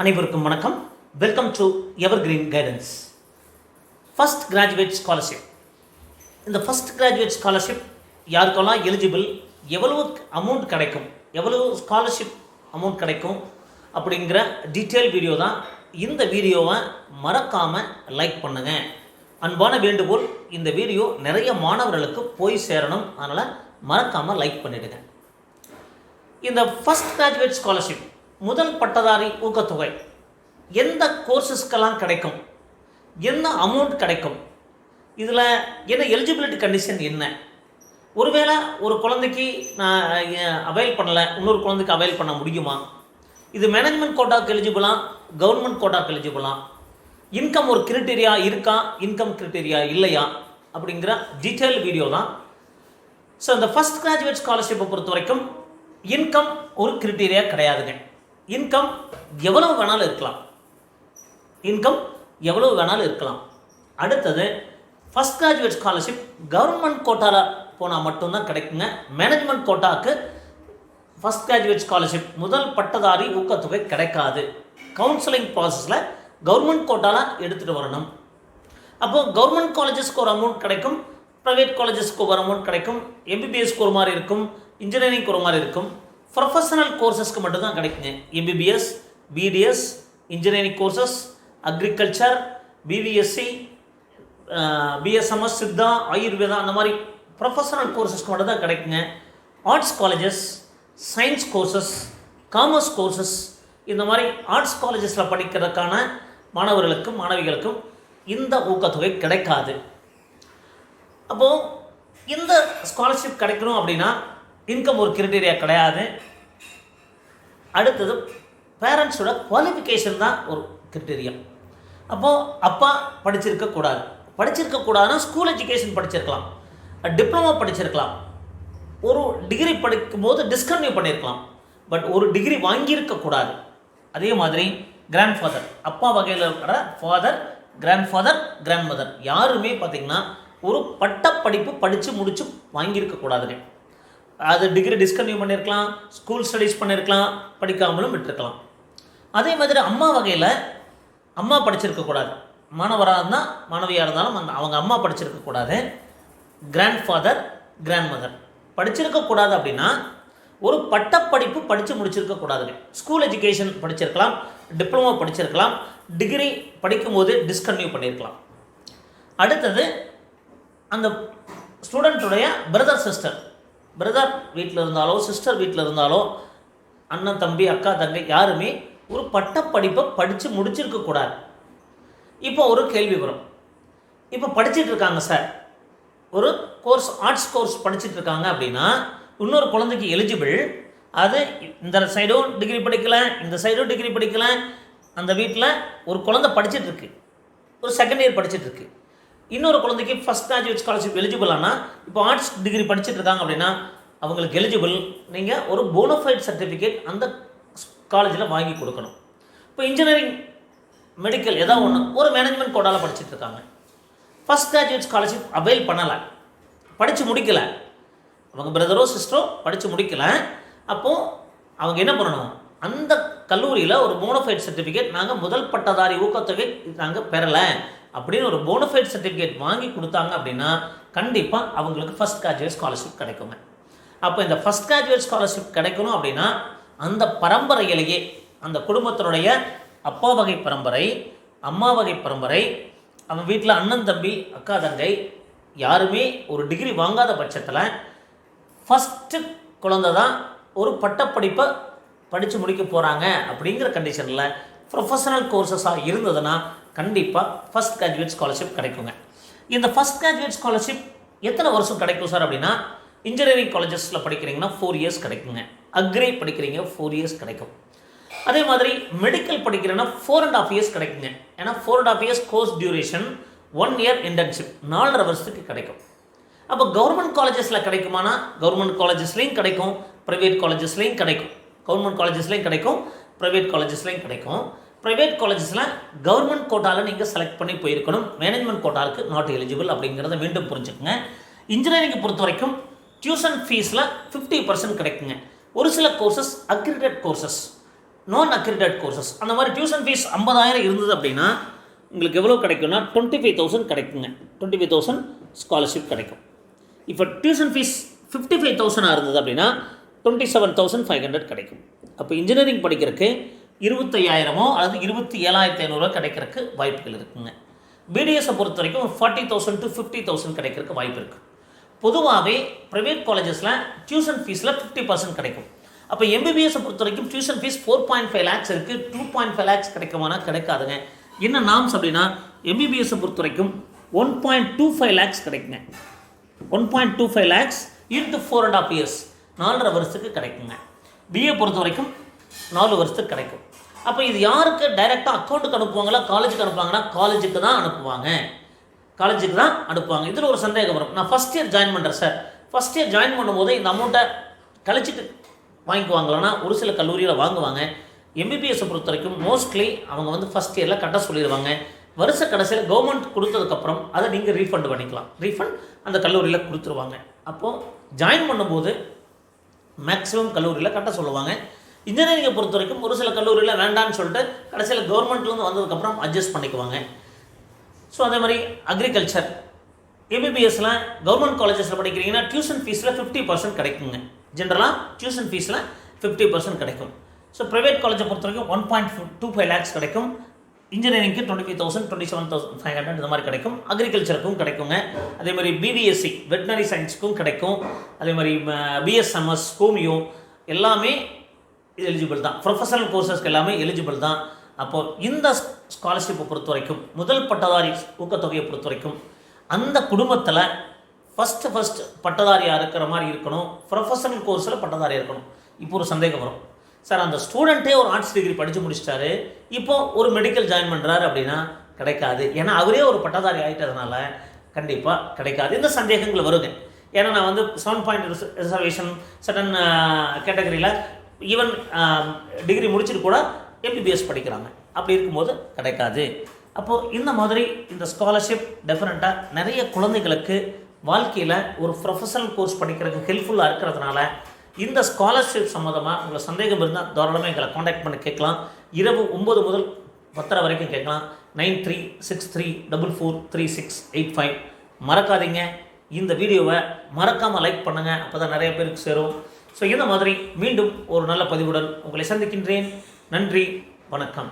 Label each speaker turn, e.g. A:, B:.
A: அனைவருக்கும் வணக்கம். Welcome to ever green guidance first graduate scholarship இந்த ஃபஸ்ட் கிராஜுவேட் ஸ்காலர்ஷிப் யாருக்கெல்லாம் எலிஜிபிள் எவ்வளவு அமௌண்ட் கிடைக்கும் எவ்வளவு ஸ்காலர்ஷிப் அமௌண்ட் கிடைக்கும் அப்படிங்கிற டீட்டெயில் வீடியோ தான் இந்த வீடியோவை மறக்காமல் லைக் பண்ணுங்கள் அன்பான வேண்டுகோள் இந்த வீடியோ நிறைய மாணவர்களுக்கு போய் சேரணும். அதனால் மறக்காமல் லைக் பண்ணிவிடுங்க இந்த ஃபஸ்ட் கிராஜுவேட் ஸ்காலர்ஷிப் முதல் பட்டதாரி ஊக்கத்தொகை. எந்த கோர்சஸ்க்கெல்லாம் கிடைக்கும்? என்ன அமௌண்ட் கிடைக்கும்? இதில் என்ன எலிஜிபிலிட்டி கண்டிஷன் என்ன? ஒருவேளை ஒரு குழந்தைக்கு நான் அவைல் பண்ணலை இன்னொரு குழந்தைக்கு அவைல் பண்ண முடியுமா? இது மேனேஜ்மெண்ட் கோட்டாக்கு எலிஜிபிளா கவர்மெண்ட் கோட்டாக்கு எலிஜிபிளா இன்கம் ஒரு கிரிட்டீரியா இருக்கா? இன்கம் கிரிட்டீரியா இல்லையா? அப்படிங்கிற டீட்டெயில் வீடியோ தான். ஸோ இந்த ஃபஸ்ட் கிராஜுவேட் ஸ்காலர்ஷிப்பை பொறுத்த வரைக்கும் இன்கம் ஒரு கிரிட்டீரியா கிடையாதுங்க. இன்கம் எவ்வளவு வேணாலும் இருக்கலாம். இன்கம் எவ்வளவு வேணாலும் இருக்கலாம். அடுத்தது ஃபஸ்ட் கிராஜுவேட் ஸ்காலர்ஷிப் கவர்மெண்ட் கோட்டாவில் போனால் மட்டும்தான் கிடைக்குங்க. மேனேஜ்மெண்ட் கோட்டாவுக்கு ஃபஸ்ட் கிராஜுவேட் ஸ்காலர்ஷிப் முதல் பட்டதாரி ஊக்கத்தொகை கிடைக்காது. கவுன்சிலிங் ப்ராசஸில் கவர்மெண்ட் கோட்டாவில் எடுத்துகிட்டு வரணும். அப்போது கவர்மெண்ட் காலேஜஸ்க்கு ஒரு அமௌண்ட் கிடைக்கும். ப்ரைவேட் காலேஜஸ்க்கு ஒரு அமௌண்ட் கிடைக்கும். எம்பிபிஎஸ்க்கு ஒரு மாதிரி இருக்கும். இன்ஜினியரிங்க்கு ஒரு மாதிரி இருக்கும். ப்ரொஃபஷனல் கோர்சஸ்க்கு மட்டும்தான் கிடைக்குங்க. MBBS BDS engineering courses agriculture BVSc BSMS Siddha Ayurveda அந்த மாதிரி ப்ரொஃபஷனல் கோர்சஸ்க்கு மட்டும் தான் கிடைக்குங்க. Arts colleges science courses commerce courses இந்த மாதிரி ஆர்ட்ஸ் காலேஜஸில் படிக்கிறதுக்கான மாணவர்களுக்கும் மாணவிகளுக்கும் இந்த ஊக்கத்தொகை கிடைக்காது. அப்போது இந்த ஸ்காலர்ஷிப் கிடைக்கணும் அப்படின்னா இன்கம் ஒரு கிரிட்டீரியா கிடையாது. அடுத்தது பேரண்ட்ஸோட குவாலிஃபிகேஷன் தான் ஒரு கிரிட்டீரியா அப்போது அப்பா படிச்சிருக்கக்கூடாது படிச்சிருக்கக்கூடாதுன்னா ஸ்கூல் எஜுகேஷன் படிச்சிருக்கலாம். டிப்ளமோ படிச்சிருக்கலாம். ஒரு டிகிரி படிக்கும்போது டிஸ்கன்யூ பண்ணியிருக்கலாம் பட் ஒரு டிகிரி வாங்கியிருக்கக்கூடாது அதே மாதிரி கிராண்ட் ஃபாதர் அப்பா வகையில் இருக்கிற father grandfather grandmother யாருமே பார்த்திங்கன்னா ஒரு பட்டப்படிப்பு படித்து முடித்து வாங்கியிருக்க அது டிகிரி டிஸ்கன்டினியூ பண்ணியிருக்கலாம் ஸ்கூல் ஸ்டடீஸ் பண்ணியிருக்கலாம் படிக்காமலும் விட்டுருக்கலாம். அதே மாதிரி அம்மா வகையில் அம்மா படிச்சிருக்கக்கூடாது மாணவராக இருந்தால் மாணவியாக இருந்தாலும் அந்த அவங்க அம்மா படிச்சிருக்கக்கூடாது கிராண்ட் ஃபாதர் கிராண்ட் மதர் படிச்சிருக்கக்கூடாது அப்படின்னா ஒரு பட்டப்படிப்பு படித்து முடிச்சிருக்கக்கூடாதுங்க ஸ்கூல் எஜுகேஷன் படிச்சிருக்கலாம் டிப்ளமோ படிச்சிருக்கலாம் டிகிரி படிக்கும்போது டிஸ்கன்டினியூ பண்ணியிருக்கலாம் அடுத்தது அந்த ஸ்டூடெண்ட்டுடைய பிரதர் சிஸ்டர் பிரதர் வீட்டில் இருந்தாலோ சிஸ்டர் வீட்டில் இருந்தாலோ அண்ணன் தம்பி அக்கா தங்கை யாருமே ஒரு பட்டப்படிப்பை படித்து முடிச்சிருக்கக்கூடாது இப்போ ஒரு கேள்வி வரும். இப்போ படிச்சுட்டு இருக்காங்க சார் ஒரு கோர்ஸ் ஆர்ட்ஸ் கோர்ஸ் படிச்சுட்டு இருக்காங்க அப்படின்னா இன்னொரு குழந்தைக்கு எலிஜிபிள் அது இந்த சைடும் டிகிரி படிக்கல இந்த சைடும் டிகிரி படிக்கல அந்த வீட்டில் ஒரு குழந்தை படிச்சுட்டு இருக்கு. ஒரு செகண்ட் இயர் படிச்சுட்டு இருக்கு. இன்னொரு குழந்தைக்கு ஃபஸ்ட் கிராஜுவேட் ஸ்காலர்ஷிப் எலிஜிபிள் ஆனால் இப்போ ஆர்ட்ஸ் டிகிரி படிச்சுட்டு இருக்காங்க அப்படின்னா அவங்களுக்கு எலிஜிபிள் நீங்கள் ஒரு போனோஃபைட் சர்டிஃபிகேட் அந்த காலேஜில் வாங்கி கொடுக்கணும். இப்போ இன்ஜினியரிங் மெடிக்கல் ஏதாவது ஒன்று ஒரு மேனேஜ்மெண்ட் கோட்டால் படிச்சுட்டு இருக்காங்க. ஃபஸ்ட் கிராஜுவேட் ஸ்காலர்ஷிப் அவைல் பண்ணலை. படித்து முடிக்கலை. அவங்க பிரதரோ சிஸ்டரோ படித்து முடிக்கலை. அப்போது அவங்க என்ன பண்ணணும்? அந்த கல்லூரியில் ஒரு மோனோஃபைட் சர்டிஃபிகேட் நாங்கள் முதல் பட்டதாரி ஊக்கத்தொகை நாங்கள் பெறலை. அப்படின்னு ஒரு போனஃபைட் சர்டிஃபிகேட் வாங்கி கொடுத்தாங்க அப்படின்னா கண்டிப்பாக அவங்களுக்கு ஃபஸ்ட் கிராஜுவேட் ஸ்காலர்ஷிப் கிடைக்குங்க. அப்போ இந்த ஃபஸ்ட் கிராஜுவேட் ஸ்காலர்ஷிப் கிடைக்கணும் அப்படின்னா அந்த பரம்பரையிலேயே அந்த குடும்பத்தினுடைய அப்பா வகை பரம்பரை அம்மா வகை பரம்பரை அவன் வீட்டில் அண்ணன் தம்பி அக்கா தங்கை யாருமே ஒரு டிகிரி வாங்காத பட்சத்தில் ஃபஸ்ட்டு குழந்தை தான் ஒரு பட்டப்படிப்பை படித்து முடிக்க போகிறாங்க அப்படிங்கிற கண்டிஷனில் ப்ரொஃபஷனல் கோர்சஸாக இருந்ததுன்னா கண்டிப்பாக ஃபஸ்ட் கிராஜுவேட் ஸ்காலர்ஷிப் கிடைக்குங்க. இந்த ஃபஸ்ட் கிராஜுவேட் ஸ்காலர்ஷிப் எத்தனை வருஷம் கிடைக்கும் சார் அப்படின்னா இன்ஜினியரிங் காலேஜஸில் படிக்கிறீங்கன்னா ஃபோர் இயர்ஸ் கிடைக்குங்க. அக்ரி படிக்கிறீங்க ஃபோர் இயர்ஸ் கிடைக்கும். அதே மாதிரி மெடிக்கல் படிக்கிறேன்னா ஃபோர் அண்ட் ஆஃப் இயர்ஸ் கிடைக்குங்க. ஏன்னா four and half years course duration one year internship நாலரை வருஷத்துக்கு கிடைக்கும். அப்போ கவர்மெண்ட் காலேஜஸில் கிடைக்குமானா கவர்மெண்ட் காலேஜஸ்லேயும் கிடைக்கும் ப்ரைவேட் காலேஜஸ்லேயும் கிடைக்கும். கவர்மெண்ட் காலேஜஸ்லேயும் கிடைக்கும் ப்ரைவேட் காலேஜஸ்லேயும் கிடைக்கும். ப்ரைவேட் காலேஜஸில் கவர்மெண்ட் கோட்டாவில் நீங்கள் செலக்ட் பண்ணி போயிருக்கணும். மேனேஜ்மெண்ட் கோட்டாவுக்கு நாட் எலிஜிபிள் அப்படிங்கிறத மீண்டும் புரிஞ்சுக்கோங்க. இன்ஜினியரிங்கை பொறுத்த வரைக்கும் டியூஷன் ஃபீஸில் ஃபிஃப்டி பர்சன்ட் கிடைக்குங்க. ஒரு சில கோர்சஸ் அக்ரிடேட் கோர்சஸ் நான் அக்ரிடேட் கோர்சஸ் அந்த மாதிரி டியூஷன் ஃபீஸ் ஐம்பதாயிரம் இருந்தது அப்படின்னா உங்களுக்கு எவ்வளோ கிடைக்கும்னா டுவெண்ட்டி ஃபைவ் தௌசண்ட் கிடைக்குங்க. டுவெண்ட்டி ஃபைவ் தௌசண்ட் ஸ்காலர்ஷிப் கிடைக்கும். இப்போ டியூஷன் ஃபீஸ் ஃபிஃப்டி ஃபைவ் தௌசண்டாக இருந்தது அப்படின்னா twenty seven thousand five hundred கிடைக்கும். அப்போ இன்ஜினியரிங் படிக்கிறதுக்கு இருபத்தையாயிரமோ அல்லது இருபத்தி ஏழாயிரத்தி ஐநூறுரூவா கிடைக்கிறதுக்கு வாய்ப்புகள் இருக்குங்க. பிடிஎஸை பொறுத்த வரைக்கும் forty thousand to fifty thousand கிடைக்கிறதுக்கு வாய்ப்பு இருக்குது பொதுவாகவே ப்ரைவேட் காலேஜஸில் டியூஷன் ஃபீஸில் ஃபிஃப்டி பர்சன்ட் கிடைக்கும். அப்போ எம்பிபிஎஸை பொறுத்த வரைக்கும் tuition fees four point five lakhs இருக்குது டூ பாயிண்ட் ஃபைவ் லேக்ஸ் கிடைக்குமானா கிடைக்காதுங்க. என்ன நாம்ஸ் அப்படின்னா எம்பிபிஎஸை பொறுத்த வரைக்கும் one point two five lakhs கிடைக்குங்க. One point two five lakhs into four and half years நாலரை வருஷத்துக்கு கிடைக்குங்க. பிஏ பொறுத்த வரைக்கும் நாலு வருஷத்துக்கு கிடைக்கும். அப்போ இது யாருக்கு டைரெக்டாக அக்கௌண்ட்டுக்கு அனுப்புவாங்களா காலேஜுக்கு அனுப்புவாங்கன்னா காலேஜுக்கு தான் அனுப்புவாங்க. காலேஜுக்கு தான் அனுப்புவாங்க. இதில் ஒரு சந்தேகம் வரும். நான் ஃபஸ்ட் இயர் ஜாயின் பண்ணுறேன் சார் ஃபஸ்ட் இயர் ஜாயின் பண்ணும்போது இந்த அமௌண்ட்டை கழிச்சிட்டு வாங்கிக்குவாங்களான்னா ஒரு சில கல்லூரியில் வாங்குவாங்க. எம்பிபிஎஸ்ஸை பொறுத்த வரைக்கும் மோஸ்ட்லி அவங்க வந்து ஃபஸ்ட் இயரில் கட்ட சொல்லிடுவாங்க. வருஷ கடைசியில் கவர்மெண்ட் கொடுத்ததுக்கப்புறம் அதை நீங்கள் ரீஃபண்ட் பண்ணிக்கலாம். ரீஃபண்ட் அந்த கல்லூரியில் கொடுத்துருவாங்க. அப்போது ஜாயின் பண்ணும்போது மேக்ஸிமம் கல்லூரியில் கட்ட சொல்லுவாங்க. இன்ஜினியரிங்கை பொறுத்த வரைக்கும் ஒரு சில கல்லூரியில் வேண்டான்னு சொல்லிட்டு கடைசியில் கவர்மெண்ட்லேருந்து வந்ததுக்கப்புறம் அட்ஜஸ்ட் பண்ணிக்குவாங்க. ஸோ அதே மாதிரி அக்ரிகல்ச்சர் எம்பிபிஎஸ்சில் கவர்மெண்ட் காலேஜஸில் படிக்கிறீங்கன்னா டியூஷன் ஃபீஸில் ஃபிஃப்டி பர்சன்ட் கிடைக்குங்க. ஜென்ரலாக டியூஷன் ஃபீஸில் ஃபிஃப்டி பர்சன்ட் கிடைக்கும். ஸோ ப்ரைவேட் காலேஜை பொறுத்த வரைக்கும் one point two five lakhs கிடைக்கும். இன்ஜினியரிங்க்கு twenty five thousand twenty seven thousand five hundred இந்த மாதிரி கிடைக்கும். அக்ரிகல்ச்சருக்கும் கிடைக்குங்க. அதே மாதிரி பிபிஎஸ்சி வெட்டினரி சயின்ஸுக்கும் கிடைக்கும். அதே மாதிரி பிஎஸ்எம்எஸ் ஹோமியோ எல்லாமே எலிஜிபிள் தான். ப்ரொஃபஷனல் கோர்சஸ்க்கு எல்லாமே எலிஜிபிள் தான். அப்போது இந்த ஸ்காலர்ஷிப்பை பொறுத்த வரைக்கும் முதல் பட்டதாரி ஊக்கத்தொகையை பொறுத்த வரைக்கும் அந்த குடும்பத்தில் ஃபஸ்ட்டு ஃபஸ்ட் பட்டதாரியாக இருக்கிற மாதிரி இருக்கணும். ப்ரொஃபஷனல் கோர்ஸில் பட்டதாரியாக இருக்கணும். இப்போ ஒரு சந்தேகம் வரும். சார் அந்த ஸ்டூடெண்ட்டே ஒரு ஆர்ட்ஸ் டிகிரி படித்து முடிச்சிட்டாரு. இப்போது ஒரு மெடிக்கல் ஜாயின் பண்ணுறாரு அப்படின்னா கிடைக்காது. ஏன்னா அவரே ஒரு பட்டதாரி ஆகிட்டதுனால கண்டிப்பாக கிடைக்காது. இந்த சந்தேகங்கள் வருங்க ஏன்னா நான் வந்து செவன் பாயிண்ட் ரிசர்வேஷன் சடன் கேட்டகரியில் ஈவன் டிகிரி um, முடிச்சுட்டு கூட எம்பிபிஎஸ் படிக்கிறாங்க. அப்படி இருக்கும்போது கிடைக்காது. அப்போது இந்த மாதிரி இந்த ஸ்காலர்ஷிப் டெஃபினட்டாக நிறைய குழந்தைகளுக்கு வாழ்க்கையில் ஒரு ப்ரொஃபஷனல் கோர்ஸ் படிக்கிறதுக்கு ஹெல்ப்ஃபுல்லாக இருக்கிறதுனால இந்த ஸ்காலர்ஷிப் சம்மந்தமாக உங்களை சந்தேகம் இருந்தால் தாராளமாக எங்களை காண்டாக்ட் பண்ணி கேட்கலாம். இரவு ஒம்பது முதல் பத்தரை வரைக்கும் கேட்கலாம். Nine three six three double four three six eight five. மறக்காதீங்க. இந்த வீடியோவை மறக்காமல் லைக் பண்ணுங்கள் அப்போ தான் நிறைய பேருக்கு சேரும். ஸோ இந்த மாதிரி மீண்டும் ஒரு நல்ல பதிவுடன் உங்களை சந்திக்கின்றேன். நன்றி வணக்கம்.